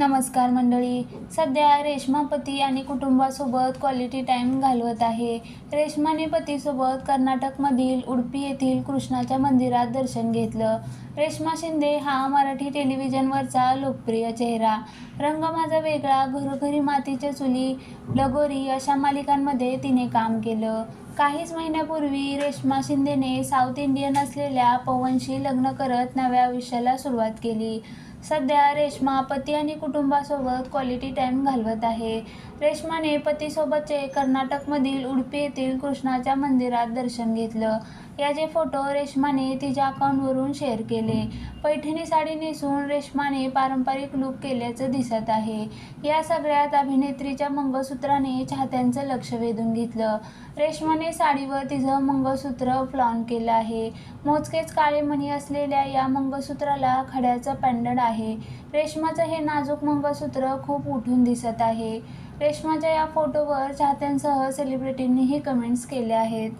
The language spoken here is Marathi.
नमस्कार मंडळी. सध्या रेश्मा पती आणि कुटुंबासोबत क्वालिटी टाईम घालवत आहे. रेश्माने पतीसोबत कर्नाटकमधील उडपी येथील कृष्णाच्या मंदिरात दर्शन घेतलं. रेश्मा शिंदे हा मराठी टेलिव्हिजनवरचा लोकप्रिय चेहरा. रंग माझा वेगळा घरोघरी मातीच्या चुली लगोरी अशा मालिकांमध्ये तिने काम केलं. काहीच महिन्यापूर्वी रेश्मा शिंदेने साऊथ इंडियन असलेल्या पवनशी लग्न करत नव्या आयुष्याला सुरुवात केली. सध्या रेश्मा पती आणि कुटुंबासोबत क्वालिटी टाईम घालवत आहे. रेश्माने पतीसोबतचे कर्नाटकमधील उडपी येथील कृष्णाच्या मंदिरात दर्शन घेतलं. याचे फोटो रेश्माने तिच्या अकाउंटवरून शेअर केले. पैठणी साडी नेसून रेश्माने पारंपरिक लूक केल्याचं दिसत आहे. या सगळ्यात अभिनेत्रीच्या मंगळसूत्राने चाहत्यांचं लक्ष वेधून घेतलं. रेश्माने साडीवर तिचं मंगळसूत्र फ्लॉन केलं आहे. मोजकेच काळे मणी असलेल्या या मंगळसूत्राला खड्याचं पॅन्डड आहे. रेश्माचं हे नाजूक मंगळसूत्र खूप उठून दिसत आहे. रेश्माच्या या फोटोवर चाहत्यांसह सेलिब्रिटींनीही कमेंट्स केल्या आहेत.